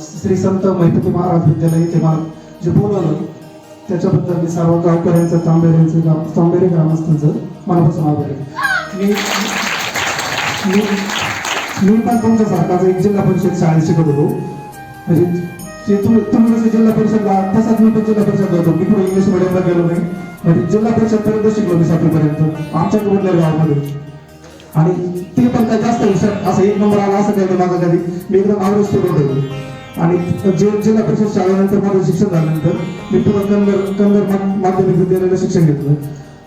श्री संत महिपती महाराज विद्यालय इथे मला जे बोलवलं त्याच्याबद्दल मी सर्व गावकऱ्यांचं तांबेऱ्यांचं ग्राम तांबेरे ग्रामस्थांचं मनापासून आभार आहे. मी मी पण तुमच्यासारखाच एक जिल्हा परिषद शाळेत शिकत होतो. म्हणजे जे तुम्ही तुम्ही जसे जिल्हा परिषदला तसाच मी पण जिल्हा परिषद होतो मी पुढे इंग्लिश मिडियमला गेलो नाही. म्हणजे जिल्हा परिषदपर्यंत शिकलो मी सातवीपर्यंत. आमच्या कुठल्या गावामध्ये? आणि ते पण काय जास्त हुशार असं एक नंबर आला असं काही माझा कधी. मी एकदम आवडत स्टुडंट होतो आणि जे जिल्हा परिषद शाळेनंतर माझं शिक्षण झाल्यानंतर मी पुन्हा कन्नड कन्नड माध्यमिक विद्यालयाला शिक्षण घेतलं.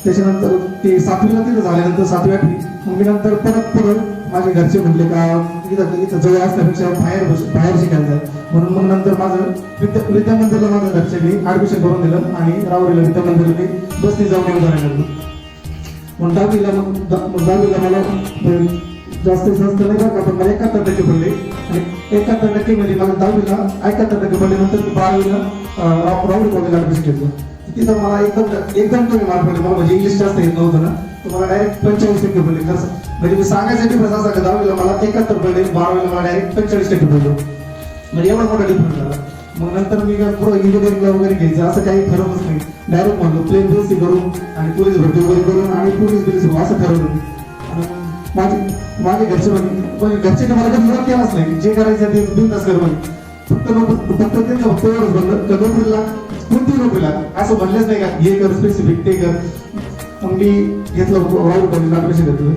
त्याच्यानंतर ते सातवीला तिथं झाल्यानंतर सातवी आठवी मग मी नंतर परत परत माझे घरचे म्हणले का इथं इथं जवळ असल्यापेक्षा बाहेर बस- बाहेर शिकायला जाय म्हणून मग नंतर माझं विद्या विद्या मंदिरला माझं घरच्यांनी ऍडमिशन करून दिलं आणि रावरीला विद्या मंदिरला मी बसने जाऊन येऊन करायला लागलो मग दहावीला मग दहावीला मला जास्तीत जास्त नाही का पण मला एकाहत्तर टक्के पडले आणि एकाहत्तर टक्के म्हणजे मला दहावीला एकाहत्तर टक्के पडले नंतर बारावीला अं, राव- कॉलेजला ऍडमिशन घेतलं तिथं मला एकदम एकदम कमी मार्क पडले. मला म्हणजे इंग्लिश जास्त येत नव्हतं ना. तर मला डायरेक्ट पंचेचाळीस टक्के पडले कसं म्हणजे मी सांगायचा डिफरन्स असा का दहावीला मला एकाहत्तर पडले बारावीला मला डायरेक्ट पंचेचाळीस टक्के पडलो म्हणजे एवढा मोठा डिफरन्स झाला. मग नंतर मी काय पुढं इंजिनिअरिंगला वगैरे घ्यायचं असं काही ठरवलंच नाही. डायरेक्ट म्हणलो प्लेन बी करून आणि पोलीस भरती वगैरे करून आणि पोलीस बिलीस हो, असं ठरवलं. माझे माझे घरचे म्हणजे म्हणजे घरचे मला काही विरोध केलाच नाही. जे करायचं ते बिंदास कर म्हणे. फक्त फक्त त्यांचं फक्त एवढंच बनलं का नोकरीला कोणती नोकरीला असं म्हणलंच नाही का हे कर स्पेसिफिक ते कर. मग मी घेतलं राहुल कॉलेजला ऍडमिशन घेतलं.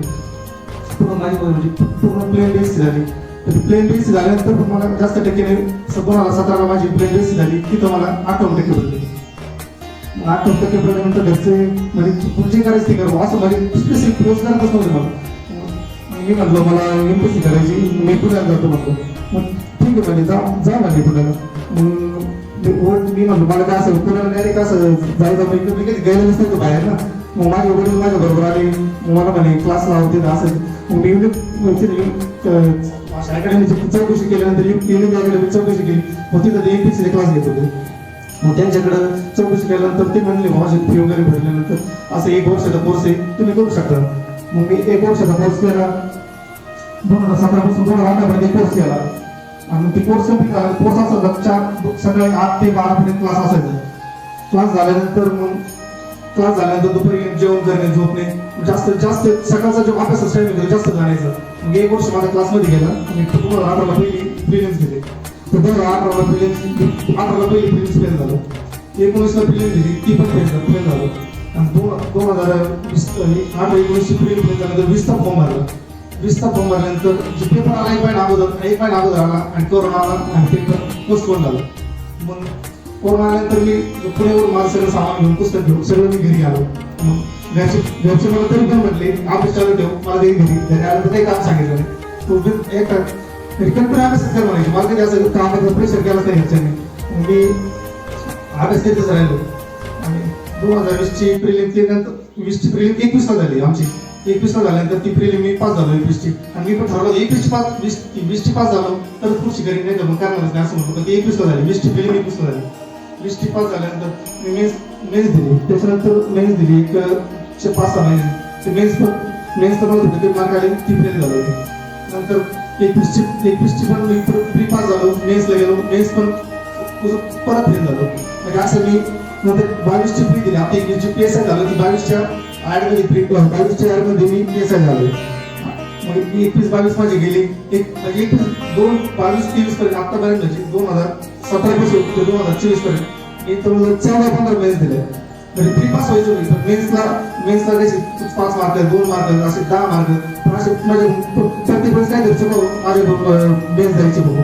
पूर्ण माझी पूर्ण प्लेन बेस झाली. प्लेन बेस झाल्यानंतर पण मला जास्त टक्के नाही. सतराला माझी प्लेन बेस झाली तिथं मला आठवण टक्के पडले आठवण टक्के पडल्यानंतर घरचे म्हणजे पुढचे करायचं ते करू असं म्हणजे स्पेसिफिक कोर्स करतच नव्हते मला. मी म्हटलं मला एम पी सी करायची मी पुण्याला जातो म्हटलं मग ठीक आहे म्हणजे जा जा म्हणजे पुण्याला. मग मी मी म्हणलो मला काय असं पुण्याला डायरेक्ट असं जायचं मी मी कधी गेलेलंच नव्हतं बाहेर ना. मग माझे वडील माझ्या बरोबर आले. मग मला म्हणे क्लास लावते असं. मग मी अशा अकॅडमीची चौकशी केल्यानंतर युनिक अकॅडमी चौकशी केली. मग तिथं ते एमपीसीचे क्लास घेत होते. मग त्यांच्याकडं चौकशी केल्यानंतर ते म्हणले माझी फी वगैरे भरल्यानंतर असं एक वर्षाचा कोर्स आहे तुम्ही करू शकता. मग मी एक वर्षाचा कोर्स केला. दोन हजार सतरापासून दोन हजार अठरापर्यंत कोर्स केला. आणि ते कोर्स कंप्लीट झाला कोर्स असायचा चार सकाळी आठ ते बारा पर्यंत क्लास असायचा. क्लास झाल्यानंतर मग क्लास झाल्यानंतर दुपारी जेवण करणे झोपणे. जास्त जास्त सकाळचा जो अभ्यास टाइम जास्त जाण्याचा. मग एक वर्ष माझ्या क्लासमध्ये गेला मी दोन हजार अठराला पहिली प्रिलिम्स दिले तर दोन हजार अठराला प्रिलिम्स अठराला पहिली प्रिलिम्स फेल झालो एकोणीसला प्रिलिम्स दिली ती पण फेल झालं फेल झालो आणि दोन दोन हजार वीस आठ एकोणीसची प्रिलिम्स फेल झाल्यानंतर वीसचा फॉर्म भरला वीसचा फॉर्म भरल्यानंतर जे पेपर आला एक महिना अगोदर एक महिना अगोदर आला आणि कोरोना आला आणि पेपर पोस्टपोन झाला मग कोरोना आल्यानंतर मी पुण्यावरून माझं सगळं सामान घेऊन पुस्तक घेऊन सगळं मी घरी आलो मग घरचे घरचे मला तरी पण म्हटले अभ्यास चालू ठेव मला घरी घरी. घरी आल्यानंतर काही काम सांगितलं. नाही तो बी एक पण अभ्यास कर म्हणायचे मला कधी असं कामाचं प्रेशर केला नाही. घरच्यांनी मी अभ्यास करतच राहिलो. आणि दोन हजार वीसची प्रिलिम ती नंतर वीसची प्रिलिम एकवीसला झाली आमची. एकवीसला झाल्यानंतर ती प्रिलिम मी पास झालो एकवीसची. आणि मी पण ठरवलं एकवीसची पास वीस वीसची पास झालो तर पुढची घरी नाही तर मग करणारच नाही असं म्हणतो पण ती एकवीसला झाली वीसची प्रिलिम एकवीसला झाली. वीसची पास झाल्यानंतर मी मेन्स मेन्स दिली. त्याच्यानंतर मेन्स दिली एक चे पाच सहा महिने. ते मेन्स पण मेन्स तर नव्हते ते मार्क आले ती फेल झालो होते. नंतर एकवीसची एकवीसची पण मी प्री पास झालो मेन्सला गेलो मेन्स पण परत फेल झालो. म्हणजे असं मी नंतर बावीसची फ्री दिली. आता एकवीसची पी एस आय झालं ती बावीसच्या ॲडमध्ये फ्री बावीसच्या ॲडमध्ये मी पी एस आय झालो. मग मी एकवीस बावीस माझी गेली. एक म्हणजे एकवीस दोन बावीस तेवीस पर्यंत आत्तापर्यंत म्हणजे दोन हजार सतरा पासून ते दोन हजार चोवीसपर्यंत. मी तर चौदा पंधरा मेन्स दिले. म्हणजे फ्री पास व्हायचो मी पण मेन्सला मेन्स कसे पाच मार्क दोन मार्क असे दहा मार्क पण असे माझे प्रत्येक वेळेस काय द्यायचं बघू माझे मेन्स द्यायचे बघू.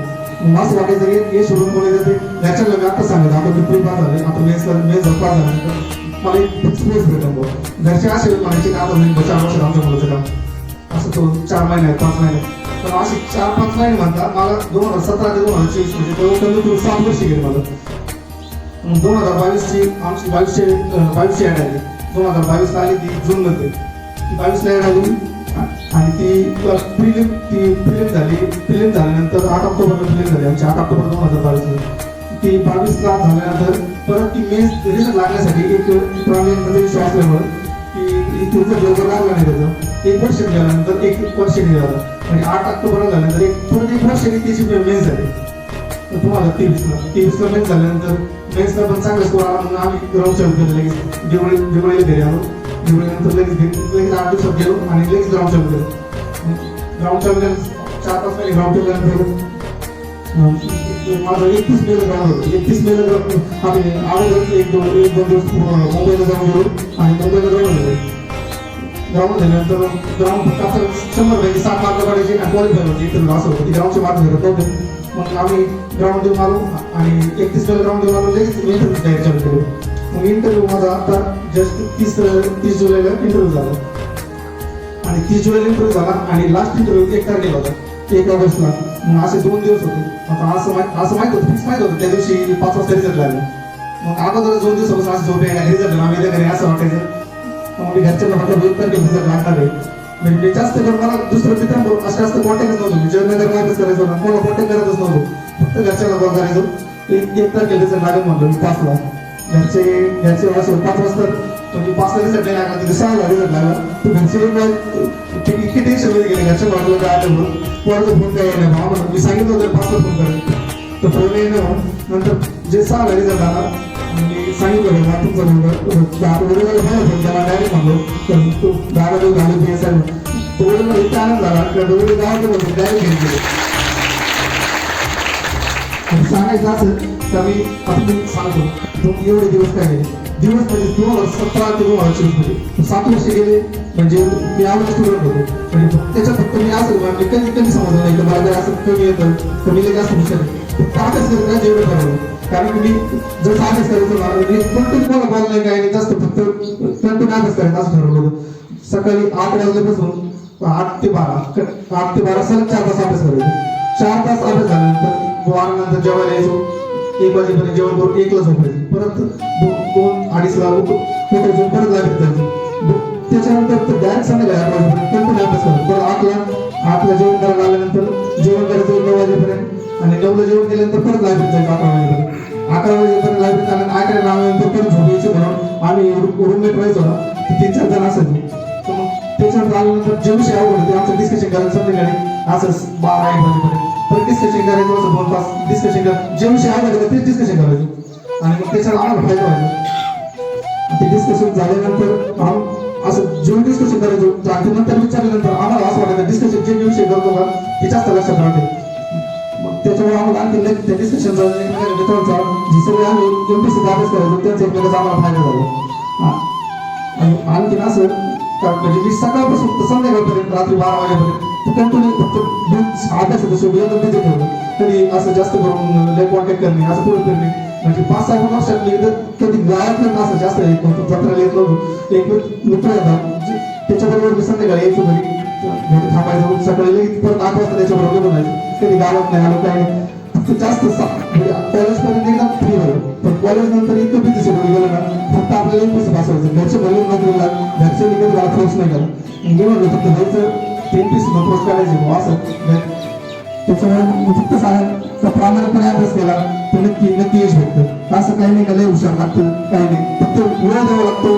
असं वाटायचं की हे सोडून कोणी जाते घरच्या लोक आता सांगत आता मी प्री पास झाले आता मेन्स मेन्स पास झाले मला एक एक्सपिरियन्स भेटतो बुवा. घरचे असे म्हणायचे का आता मी चार वर्ष आमच्या मुलाचं काम. असं तो चार महिने पाच महिने. तर असे चार पाच महिने म्हणतात मला दोन हजार सतरा ते दोन हजार चोवीस म्हणजे तेव्हा कमी करून सात वर्ष गेले मला. दोन हजार बावीसची आमची बावीसशे बावीसशे ॲड आली. दोन हजार बावीसला आली ती जूनमध्ये. ती बावीसला ॲड आणि ती प्रिलिम ती प्रिलिम झाली. प्रिलिम झाल्यानंतर आठ ऑक्टोबरला प्रिलिम झाली. आमची आठ ऑक्टोबर दोन हजार बावीसला ती बावीसला झाल्यानंतर परत ती मेन्स रिझल्ट लागण्यासाठी एक प्राण्यामध्ये विश्वास असल्यामुळं की तुमचं लवकर लागला नाही त्याचं एक वर्ष गेल्यानंतर एक वर्ष झालं आणि आठ ऑक्टोबर झाल्यानंतर एक परत एक वर्ष त्याची मेन्स झाली तर तुम्हाला तेवीसला तेवीसला मेन्स झाल्यानंतर मेन्सला पण चांगला स्कोर आला म्हणून आम्ही ग्राउंड चालू केलं लगेच दिवाळी दिवाळीला घरी आलो. दिवाळीनंतर लगेच लगेच आठ दिवसात गेलो आणि लगेच ग्राउंड चालू केलं ग्राउंड चालू केलं चार पाच महिने ग्राउंड केल्यानंतर माझं एकतीस मेला ग्राउंड होतं. एकतीस मेला आम्ही अगोदर एक दोन एक दोन दिवस मुंबईला जाऊन गेलो. आणि मुंबईला जाऊन गेलो ग्राउंड झाल्यानंतर ग्राउंड फक्त असं शंभर पैकी सात मार्क काढायचे आणि क्वालिफाय होते इथं असं होतं ग्राउंडचे मार्क भेटत नव्हते. मग आम्ही ग्राउंड देऊन आलो आणि एकतीस वेळा ग्राउंड देऊन आलो लगेच इंटरव्ह्यू तयारी चालू केलो मग इंटरव्ह्यू माझा आता जस्ट तीस तीस जुलैला इंटरव्ह्यू झाला. आणि तीस जुलैला इंटरव्ह्यू झाला आणि लास्ट इंटरव्ह्यू एक तारखेला होता. एक ऑगस्टला. मग असे दोन दिवस होते. आता असं माहीत असं माहीत होतं फिक्स माहीत होतं. त्या दिवशी पाच वाजता रिझल्ट लागला. मग अगोदर दोन दिवसापासून असं झोप यायला रिझल्ट आम्ही घरी असं वाटायचं. मग मी घरच्यांना म्हटलं दोन तारखेला रिझल्ट लागणार आहे. म्हणजे मी जास्त करून मला दुसरं मित्रांबरोबर असं जास्त कॉन्टॅक्ट नव्हतो. मी जयनगर नाहीच करायचो? ना कोणाला कॉन्टॅक्ट करतच नव्हतो. फक्त घरच्याला कॉल करायचो. एक एक तारखेला रिझल्ट लागेल म्हणलं मी पाचला. घरचे घरचे असं पाच वाजता म्हणजे पाचला रिझल्ट नाही. लागला तिथे सहाला रिझल्ट लागला. तर घरचे इतके टेन्शनमध्ये गेले. घरच्या वाटलं काय आलं म्हणून पोराचं फोन काय येणार? भावा म्हणून मी सांगितलं होतं पाचला फोन करायला. तर फोन येणं नंतर जे सहा रिझल्ट आला मी सांगितलं तुमचा नंबर वडिलाला बाहेर डायरेक्ट म्हणलो. तर तो दारा जो घालून पी इतका आनंद झाला की डोळे म्हणतो डायरेक्ट घेऊन आणि सांगायचं असं तर मी सांगतो तुम्ही एवढे दिवस काय गेले दिवस म्हणजे दोन हजार सतरा ते दोन हजार चोवीसमध्ये. सात वर्ष गेले म्हणजे मी आवड स्टुडंट होतो. म्हणजे त्याच्यात फक्त मी असं म्हणजे कधी कधी समजलं नाही की मला असं कमी येतं कमी जास्त असं हुशार आहे. फक्त जेवढं ठरवलं कारण की मी जर अभ्यास करायचो ना मी कंटिन्यू कोणा बोलला नाही काय नाही जास्त फक्त कंटिन्यू अभ्यास करायचा असं ठरवलं होतं सकाळी आठ वाजल्यापासून आठ ते बारा आठ ते बारा सलग चार तास अभ्यास करायचो चार तास अभ्यास झाल्यानंतर वारानंतर जेवायला यायचो एक वाजेपर्यंत जेवण करून एकला झोपायचं परत दोन अडीचला उठ- उठायचो परत लागत जायचो त्याच्यानंतर तर डायरेक्ट संध्याकाळी आठ वाजेपर्यंत कंटिन्यू अभ्यास करतो परत आठला आठला जेवण करायला आल्यानंतर जेवण करायचं नऊ वाजेपर्यंत आणि तेवढं जेवण केल्यानंतर परत लाईब्ररीत जायचं अकरा वाजेपर्यंत अकरा वाजेपर्यंत लाईब्ररीत आल्यानंतर अकरा लावल्यानंतर परत झोपायचं म्हणून आम्ही रूममेट राहायचो ना तीन चार जण असायचो. तर मग त्याच्यानंतर आल्यानंतर जे विषय आवड होते आमचं डिस्कशन करायचं संध्याकाळी. असंच बारा एक वाजेपर्यंत. परत डिस्कशन करायचं असं दोन तास डिस्कशन कर जे विषय आवड होते तेच डिस्कशन करायचो. आणि मग त्याच्यावर आम्हाला फायदा व्हायचा. ते डिस्कशन झाल्यानंतर आम असं जेव्हा डिस्कशन करायचो तर नंतर विचारल्यानंतर आम्हाला असं वाटायचं डिस्कशन जे विषय करतो का ते जास्त लक्षात राहते. त्याच्यामुळे आम्हाला आणखी लगेच डिस्कशन झालं एकमेकांच्या मित्रांचा जे सगळे आम्ही अभ्यास करायचो त्यांचा एकमेकाचा आम्हाला फायदा झाला. आणि आणखीन असं म्हणजे मी सकाळपासून तर संध्याकाळपर्यंत रात्री बारा वाजेपर्यंत कंटिन्यू फक्त दूध अभ्यासाचं सोबत एकदम तिथे ठेवलं. कधी असं जास्त करून लय करणे असं पुढे करणे. म्हणजे पाच सहा वर्षात मी कधी गायब पण असं जास्त येत नव्हतं जत्राला येत नव्हतं. एक मित्र होता त्याच्याबरोबर मी संध्याकाळी यायचो घरी. म्हणजे घरी थांबायचो सकाळी लगेच परत आठ वाजता त्याच्याबरोबर निघून जायचो कधी गावात नाही आलो काय फक्त जास्त सा- म्हणजे एकदम फ्री झालं. पण कॉलेज नंतर इतकं बिझी शेड्यूल गेलं ना फक्त आपल्याला पैसे बसवायचं. घरचे भले नोकरीला घरचे निघत मला फोर्स नाही केला मी फक्त घरचं तीन पीस नोकरीच करायचे. बुवा असं. त्याच्यामुळे फक्त सांगा प्रामाणिकपणे अभ्यास केला. तर नक्की नक्की यश भेटतं. असं काही नाही का लय हुशार लागतं. काही नाही. फक्त वेळ द्यावा लागतो.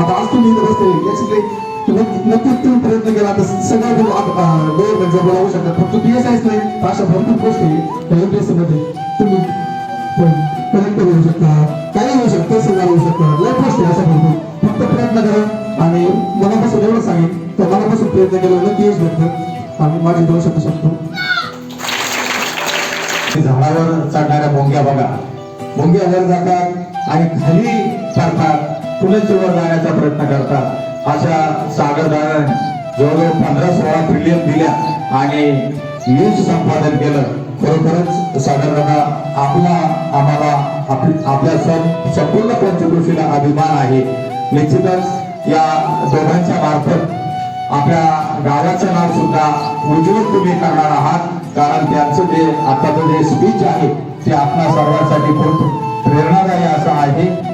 आता आज तुम्ही इथं बसले याच्यातले नक्की नक्कीच तुम्ही प्रयत्न केला तर सगळं गव्हर्नमेंट जॉब लावू शकतात फक्त पी एस आयच नाही अशा भरपूर गोष्टी आहे एमपीएससी मध्ये तुम्ही कलेक्टर होऊ शकता काही होऊ शकतं तहसीलदार होऊ शकतं लय गोष्टी अशा भरपूर फक्त प्रयत्न करा आणि मनापासून एवढं सांगेन तर मनापासून प्रयत्न केला नक्की यश भेटतं आणि माझी दोन शब्द शकतो झाडावर चढणाऱ्या भोंग्या बघा भोंग्या वर जातात आणि खाली चढतात पुनश्च वर जाण्याचा प्रयत्न करतात. अशा सागरदाराने जवळजवळ पंधरा सोळा ट्रिलियन दिल्या आणि यूज संपादन केलं. खरोखरच सागरदादा आपला आम्हाला आपली आपल्या सं- संपूर्ण पंचकृषीला अभिमान आहे. निश्चितच या दोघांच्या मार्फत आपल्या गावाचं नाव सुद्धा उज्ज्वल तुम्ही करणार आहात. कारण त्यांचं जे आताचं जे स्पीच आहे ते आपल्या सर्वांसाठी खूप प्रेरणादायी असं आहे.